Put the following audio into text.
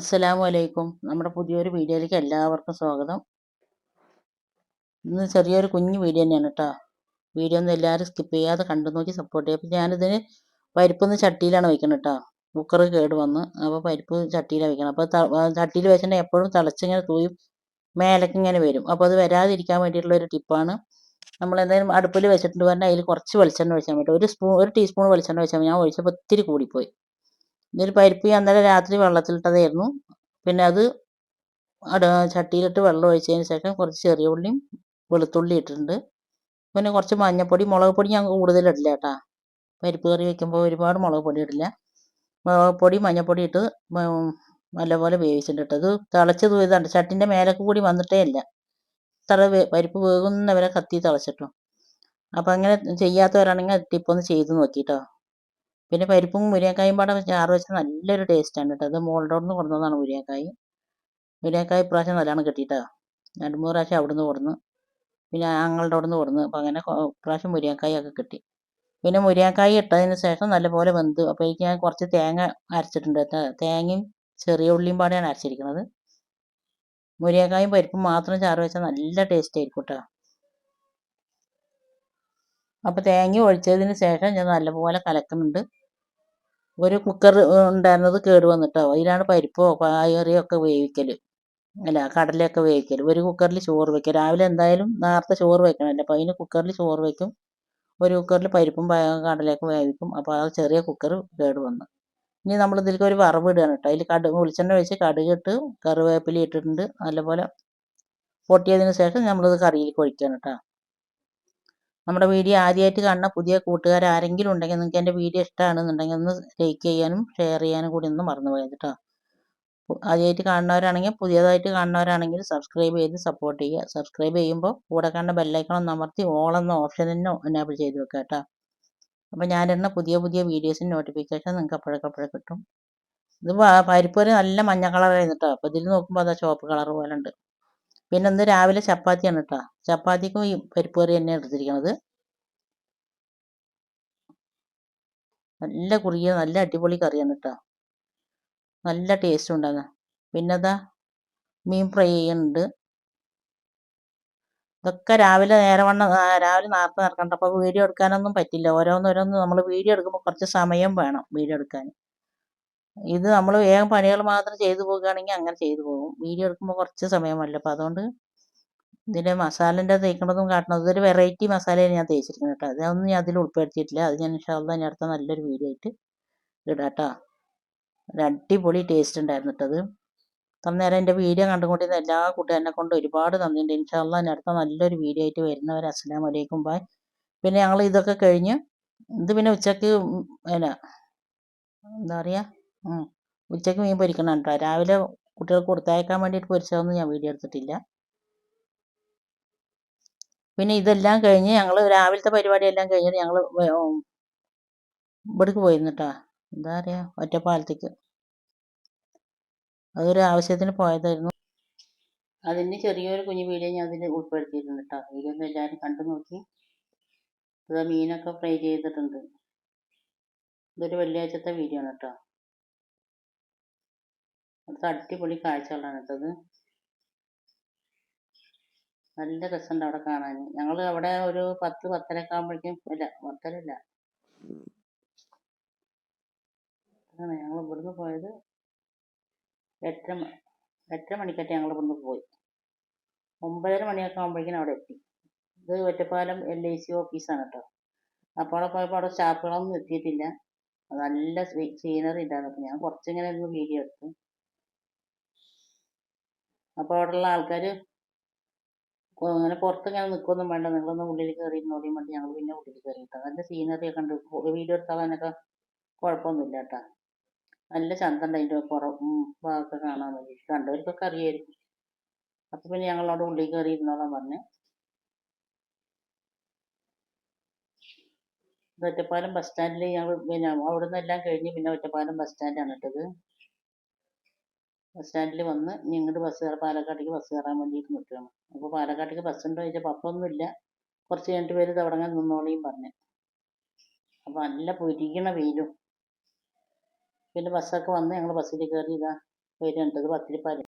അസ്സലാമു അലൈക്കും. നമ്മുടെ പുതിയൊരു വീഡിയോയിലേക്ക് എല്ലാവർക്കും സ്വാഗതം. ഇന്ന് ചെറിയൊരു കുഞ്ഞു വീഡിയോ തന്നെയാണ് കേട്ടോ. വീഡിയോ ഒന്നും എല്ലാവരും സ്കിപ്പ് ചെയ്യാതെ കണ്ടു നോക്കി സപ്പോർട്ട് ചെയ്യും. അപ്പോൾ ഞാനിതിന് പരിപ്പൊന്ന് ചട്ടിയിലാണ് വയ്ക്കുന്നത് കേട്ടോ. കുക്കർ കേട് വന്ന്. അപ്പോൾ പരിപ്പ് ചട്ടിയിലാണ് വയ്ക്കണം അപ്പോൾ ചട്ടിയിൽ വെച്ചിട്ടുണ്ടെങ്കിൽ എപ്പോഴും തിളച്ചിങ്ങനെ തൂയി മേലേക്ക് ഇങ്ങനെ വരും. അപ്പോൾ അത് വരാതിരിക്കാൻ വേണ്ടിയിട്ടുള്ള ഒരു ടിപ്പാണ് നമ്മൾ എന്തായാലും അടുപ്പിൽ വെച്ചിട്ടുണ്ട് പറഞ്ഞാൽ അതിൽ കുറച്ച് വെളിച്ചെണ്ണ ഒഴിച്ചാൽ മതി ഒരു സ്പൂൺ ഒരു ടീസ്പൂൺ വെളിച്ചെണ്ണ ഒഴിച്ചാൽ ഞാൻ ഒഴിച്ചപ്പോൾ ഒത്തിരി കൂടിപ്പോയി. ഇതിൽ പരിപ്പ് അന്നേരം രാത്രി വെള്ളത്തിലിട്ടതായിരുന്നു. പിന്നെ അത് ചട്ടിയിലിട്ട് വെള്ളം ഒഴിച്ചതിന് ശേഷം കുറച്ച് ചെറിയ ഉള്ളിയും വെളുത്തുള്ളി ഇട്ടിട്ടുണ്ട്. പിന്നെ കുറച്ച് മഞ്ഞൾപ്പൊടി മുളക് പൊടി ഞാൻ കൂടുതലിടില്ല കേട്ടാ. പരിപ്പ് കറി വെക്കുമ്പോൾ ഒരുപാട് മുളക് പൊടി ഇടില്ല. മുളക് പൊടി മഞ്ഞൾപ്പൊടി ഇട്ട് നല്ലപോലെ വേവിച്ചിട്ടുണ്ട് അത് തിളച്ച് തൂയതാണ് ചട്ടിന്റെ മേലൊക്കെ കൂടി വന്നിട്ടേ ഇല്ല. ഇത്ര പരിപ്പ് വേകുന്നവരെ കത്തി തിളച്ചിട്ടു. അപ്പം അങ്ങനെ ചെയ്യാത്തവരാണെങ്കിൽ ടിപ്പൊന്ന് ചെയ്ത് നോക്കിട്ടോ. പിന്നെ പരിപ്പും മുരിങ്ങക്കായും പാടെ ചാറ് വെച്ചാൽ നല്ലൊരു ടേസ്റ്റാണ് കേട്ടോ അത് മോളുടെ നിന്ന് കൊടുന്നതാണ് മുരിങ്ങക്കായ്. മുരിങ്ങക്കായ് ഇപ്രാവശ്യം നല്ലോണം കിട്ടിയിട്ടാ രണ്ട് മൂന്ന് പ്രാവശ്യം അവിടുന്ന് കൊടുന്ന്. പിന്നെ ആങ്ങളുടെ അവിടെ നിന്ന് കൊടുന്ന്. അപ്പം അങ്ങനെ ഇപ്രാവശ്യം മുരിങ്ങക്കായ് ഒക്കെ കിട്ടി. പിന്നെ മുരിങ്ങക്കായ് ഇട്ടതിന് ശേഷം നല്ലപോലെ വെന്ത്. അപ്പോഴേക്ക് ഞാൻ കുറച്ച് തേങ്ങ അരച്ചിട്ടുണ്ട് തേങ്ങയും ചെറിയ ഉള്ളിയും പാടെയാണ് അരച്ചിരിക്കുന്നത്. മുരിങ്ങക്കായും പരിപ്പും മാത്രം ചാറ് വെച്ചാൽ നല്ല ടേസ്റ്റ് ആയിരിക്കും കേട്ടോ അപ്പോൾ തേങ്ങ ഒഴിച്ചതിന് ശേഷം ഞാൻ നല്ലപോലെ കലക്കുന്നുണ്ട്. ഒരു കുക്കർ ഉണ്ടായിരുന്നത് കേട് വന്നിട്ടോ അതിലാണ് പരിപ്പോ കായറിയോ ഒക്കെ വേവിക്കൽ അല്ല കടലയൊക്കെ വേവിക്കൽ ഒരു കുക്കറിൽ ചോറ് വെക്കുക രാവിലെ എന്തായാലും നേരത്തെ ചോറ് വെക്കണമല്ലോ. അപ്പോൾ അതിന് കുക്കറിൽ ചോറ് വെക്കും. ഒരു കുക്കറിൽ പരിപ്പും കടലയൊക്കെ വേവിക്കും. അപ്പോൾ ആ ചെറിയ കുക്കർ കേട് വന്നു. ഇനി നമ്മൾ ഇതിലേക്ക് ഒരു വറവ് ഇടുകയാണ് കേട്ടോ. അതിൽ കടു വെളിച്ചെണ്ണ ഒഴിച്ച് കടുക് ഇട്ട് കറിവേപ്പില ഇട്ടിട്ടുണ്ട്. നല്ലപോലെ പൊട്ടിയതിന് ശേഷം നമ്മളിത് കറിയിലേക്ക് ഒഴിക്കുകയാണ് കേട്ടോ. നമ്മുടെ വീഡിയോ ആദ്യമായിട്ട് കാണുന്ന പുതിയ കൂട്ടുകാർ ആരെങ്കിലും ഉണ്ടെങ്കിൽ നിങ്ങൾക്ക് എന്റെ വീഡിയോ ഇഷ്ടമാണെന്നുണ്ടെങ്കിൽ ഒന്ന് ലൈക്ക് ചെയ്യാനും ഷെയർ ചെയ്യാനും കൂടി ഒന്ന് മറന്നു പോയത് കേട്ടോ ആദ്യമായിട്ട് കാണുന്നവരാണെങ്കിൽ പുതിയതായിട്ട് കാണുന്നവരാണെങ്കിൽ സബ്സ്ക്രൈബ് ചെയ്ത് സപ്പോർട്ട് ചെയ്യുക. സബ്സ്ക്രൈബ് ചെയ്യുമ്പോൾ കൂടെ കാണുന്ന ബെല്ലൈക്കണം അമർത്തി ഓൾ എന്ന ഓപ്ഷൻ തന്നെ എനേബിൾ ചെയ്ത് വെക്കുക കേട്ടോ അപ്പോൾ ഞാനിടുന്ന പുതിയ പുതിയ വീഡിയോസിന് നോട്ടിഫിക്കേഷൻ നിങ്ങൾക്ക് അപ്പോഴൊക്കെ അപ്പോഴേ കിട്ടും. ഇത് പരിപ്പൊരു നല്ല മഞ്ഞ കളറായിരുന്നു കേട്ടോ അപ്പോൾ ഇതിൽ നോക്കുമ്പോൾ അതാ ചുവപ്പ് കളർ പോലെ ഉണ്ട് പിന്നെ ഇന്ന് രാവിലെ ചപ്പാത്തിയാണ് കേട്ടോ ചപ്പാത്തിക്കും ഈ പരിപ്പ് കറി തന്നെയാണ് എടുത്തിരിക്കുന്നത് നല്ല കുറിയ നല്ല അടിപൊളി കറിയാണ് കേട്ടോ നല്ല ടേസ്റ്റ് ഉണ്ടാകുന്ന പിന്നെ അതാ മീൻ ഫ്രൈ ചെയ്യുന്നുണ്ട് ഇതൊക്കെ രാവിലെ നേരെ രാവിലെ നേരത്തെ നടക്കണ്ട അപ്പോൾ വീഡിയോ എടുക്കാനൊന്നും പറ്റില്ല. ഓരോന്നോരോന്ന് നമ്മൾ വീഡിയോ എടുക്കുമ്പോൾ കുറച്ച് സമയം വേണം വീഡിയോ എടുക്കാൻ. ഇത് നമ്മൾ വേഗം പണികൾ മാത്രം ചെയ്തു പോകുകയാണെങ്കിൽ അങ്ങനെ ചെയ്തു പോകും. വീഡിയോ എടുക്കുമ്പോൾ കുറച്ച് സമയമല്ല. അപ്പോൾ അതുകൊണ്ട് ഇതിന്റെ മസാലന്റെ തേക്കണതും കാട്ടണതും ഇതൊരു വെറൈറ്റി മസാലയാണ് ഞാൻ തേച്ചിരിക്കുന്നത് കേട്ടോ. അതൊന്നും ഞാൻ അതിൽ ഉൾപ്പെടുത്തിയിട്ടില്ല. അത് ഞാൻ ഇൻഷാല്ല ഞാൻ അടുത്ത നല്ലൊരു വീഡിയോ ആയിട്ട് ഇടാം കേട്ടോ. ഒരു അടിപൊളി ടേസ്റ്റ് ഉണ്ടായിരുന്നു കേട്ടോ അത്. തന്നേരം എന്റെ വീഡിയോ കണ്ടുകൊണ്ടിരുന്ന എല്ലാ കൂട്ടുകാരനെ കൊണ്ട് ഒരുപാട് നന്ദിയുണ്ട്. ഇൻഷാല്ല ഞാൻ അടുത്ത നല്ലൊരു വീഡിയോ ആയിട്ട് വരുന്നവർ അസ്സലാം വലൈക്കും ബായ് പിന്നെ ഞങ്ങൾ ഇതൊക്കെ കഴിഞ്ഞ് ഇത് പിന്നെ ഉച്ചയ്ക്ക് എന്നാ എന്താ പറയുക? ഉച്ചയ്ക്ക് മീൻ പൊരിക്കണം കേട്ടോ. രാവിലെ കുട്ടികൾക്ക് കൊടുത്തയക്കാൻ വേണ്ടിയിട്ട് പൊരിച്ചതൊന്നും ഞാൻ വീഡിയോ എടുത്തിട്ടില്ല. പിന്നെ ഇതെല്ലാം കഴിഞ്ഞ് ഞങ്ങൾ രാവിലത്തെ പരിപാടിയെല്ലാം കഴിഞ്ഞിട്ട് ഞങ്ങൾ ഇവിടേക്ക് പോയിരുന്നു കേട്ടോ. എന്താ പറയുക ഒറ്റപ്പാലത്തേക്ക്. അതൊരു ആവശ്യത്തിന് പോയതായിരുന്നു. അതിന്റെ ചെറിയൊരു കുഞ്ഞു വീഡിയോ ഞാൻ അതിൽ ഉൾപ്പെടുത്തിയിട്ടുണ്ട് കേട്ടോ. വീഡിയോ ഒന്ന് എല്ലാവരും കണ്ടു നോക്കി. ഇത് മീനൊക്കെ ഫ്രൈ ചെയ്തിട്ടുണ്ട്. ഇതൊരു വെള്ളിയാഴ്ചത്തെ വീഡിയോ ആണ് കേട്ടോ. അടുത്ത അടിപൊളി കാഴ്ചകളാണ് കേട്ടത് നല്ല രസമുണ്ട് അവിടെ കാണാൻ. ഞങ്ങൾ അവിടെ ഒരു പത്ത് പത്തരയൊക്കെ ആകുമ്പോഴേക്കും ഇല്ല പത്തരല്ല ഞങ്ങൾ ഇവിടുന്ന് പോയത്. എട്ടര എട്ടര മണിക്കറ്റെ ഞങ്ങൾ ഇവിടുന്ന് പോയി. ഒമ്പതര മണിയൊക്കെ ആകുമ്പോഴേക്കും അവിടെ എത്തി. ഇത് ഒറ്റപ്പാലം എൽ ഐ സി ഓഫീസാണ് കേട്ടോ. അപ്പോൾ അവിടെ പോയപ്പോൾ അവിടെ സ്റ്റാഫുകളൊന്നും എത്തിയിട്ടില്ല. നല്ല സീനറി ഉണ്ടായിരുന്നു അപ്പോൾ ഞാൻ കുറച്ചിങ്ങനെ വീഡിയോ എടുത്തു. അപ്പോൾ അവിടെയുള്ള ആൾക്കാർ അങ്ങനെ പുറത്ത് ഞാൻ നിൽക്കൊന്നും വേണ്ട. നിങ്ങളൊന്ന് ഉള്ളിൽ കയറി ഇരുന്നോളിയും വേണ്ടി ഞങ്ങൾ പിന്നെ ഉള്ളിൽ കയറി കേട്ടോ നല്ല സീനറി ഒക്കെ ഉണ്ട്. വീഡിയോ എടുത്താലതിനൊക്കെ കുഴപ്പമൊന്നുമില്ല കേട്ടോ. നല്ല ചന്തണ്ട് അതിന്റെ പുറം ഭാഗമൊക്കെ കാണാൻ വേണ്ടി. കണ്ടവർക്കൊക്കെ അറിയായിരിക്കും അപ്പം പിന്നെ ഞങ്ങളവിടെ ഉള്ളിൽ കയറി ഇരുന്നോളാൻ പറഞ്ഞു. ഒറ്റപ്പാലം ബസ് സ്റ്റാൻഡിൽ ഞങ്ങൾ പിന്നെ അവിടെ നിന്നെല്ലാം കഴിഞ്ഞ് പിന്നെ ഒറ്റപ്പാലം ബസ് സ്റ്റാൻഡാണ് ഇട്ടത് ബസ് സ്റ്റാൻഡിൽ വന്ന് ഇനി ഇങ്ങോട്ട് ബസ് പാലക്കാട്ടേക്ക് ബസ് കയറാൻ വേണ്ടിയിട്ട് നിൽക്കുകയാണ് അപ്പോൾ പാലക്കാട്ടേക്ക് ബസ് ഉണ്ടോ ഒന്നുമില്ല. കുറച്ച് കഴിഞ്ഞിട്ട് പേര് തവടങ്ങാൻ നിന്നോളിയും പറഞ്ഞു. അപ്പോൾ നല്ല പൊരിക്കണ വെയിലും. പിന്നെ ബസ്സൊക്കെ വന്ന് ഞങ്ങൾ ബസ്സിൽ കയറി ഇതാ വരുന്നുണ്ട് ഇത് പത്തിരിപ്പാൽ